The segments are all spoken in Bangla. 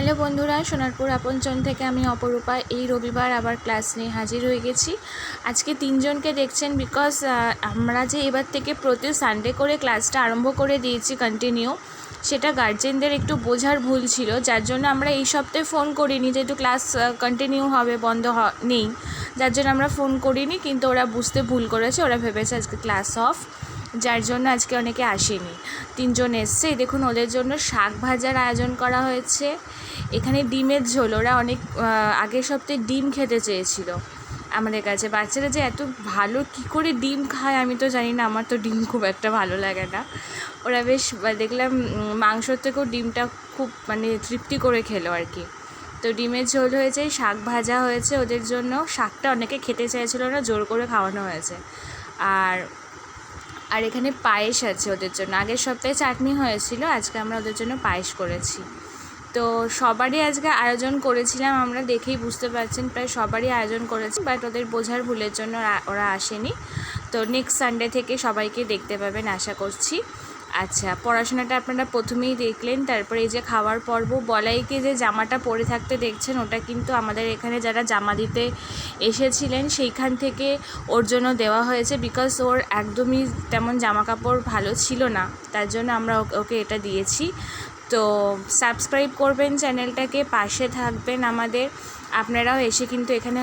হ্যালো বন্ধুরা, সোনারপুর আপনজন থেকে আমি অপরূপা। এই রবিবার আবার ক্লাস নিয়ে হাজির হয়ে গেছি। আজকে তিনজনকে দেখছেন বিকজ আমরা যে এবার থেকে প্রতি সানডে করে ক্লাসটা আরম্ভ করে দিয়েছি কন্টিনিউ সেটা গার্জেনদের একটু বোঝার ভুল ছিল। যার জন্য আমরা এই সপ্তাহে ফোন করিনি, যেহেতু ক্লাস কন্টিনিউ হবে, বন্ধ নেই। যার জন্য আমরা ফোন করিনি, কিন্তু ওরা বুঝতে ভুল করেছে, ওরা ভেবেছে আজকে ক্লাস অফ যার জন্য আজকে অনেকে আসেনি। তিনজন এসছে। দেখুন, ওদের জন্য শাক ভাজার আয়োজন করা হয়েছে। এখানে ডিমের ঝোল। ওরা অনেক আগের সপ্তাহে ডিম খেতে চেয়েছিল আমাদের কাছে। বাচ্চারা যে এত ভালো কি করে ডিম খায় আমি তো জানি না। আমার তো ডিম খুব একটা ভালো লাগে না। ওরা বেশ দেখলাম মাংসর থেকেও ডিমটা খুব মানে তৃপ্তি করে খেলো আর কি। তো ডিমের ঝোল হয়েছে, শাক ভাজা হয়েছে ওদের জন্য। শাকটা অনেকে খেতে চাইছিল না, জোর করে খাওয়ানো হয়েছে। আর আর এখানে পায়েস আছে ওদের জন্য। আগের সপ্তাহে চাটনি হয়েছিল, আজকে আমরা ওদের জন্য পায়েস করেছি। তো সবারই আজকে আয়োজন করেছিলাম, আমরা দেখেই বুঝতে পারছেন, প্রায় সবারই আয়োজন করেছি বাট ওদের বোঝার ভুলের জন্য ওরা- আসেনি। তো নেক্সট সানডে থেকে সবাইকে দেখতে পাবেন, আশা করছি। আচ্ছা পড়াশোনাটা আপনারা প্রথমেই দেখলেন, তারপরে এই যে খাওয়ার পর্ব বলাইকে যে জামাটা পরে থাকতে দেখছেন, ওটা কিন্তু আমাদের এখানে যারা জামা দিতে এসেছিলেন, সেইখান থেকে ওর জন্য দেওয়া হয়েছে বিকজ ওর একদমই তেমন জামা কাপড় ভালো ছিল না, তার জন্য আমরা ওকে- এটা দিয়েছি। তো সাবস্ক্রাইব করবেন চ্যানেলটাকে, পাশে থাকবেন আমাদের। আপনারাও এসে কিন্তু এখানে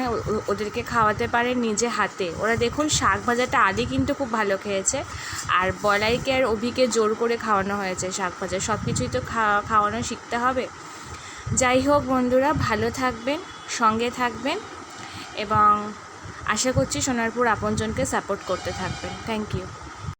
ওদেরকে খাওয়াতে পারেন নিজে হাতে। ওরা দেখুন শাক ভাজাটা আদি কিন্তু খুব ভালো খেয়েছে। আর বলাইকে আর অভিকে জোর করে খাওয়ানো হয়েছে শাক ভাজা। সব কিছুই তো খাওয়া খাওয়ানো শিখতে হবে। যাই হোক বন্ধুরা, ভালো থাকবেন, সঙ্গে থাকবেন এবং আশা করছি সোনারপুর আপনজনকে সাপোর্ট করতে থাকবেন। Thank you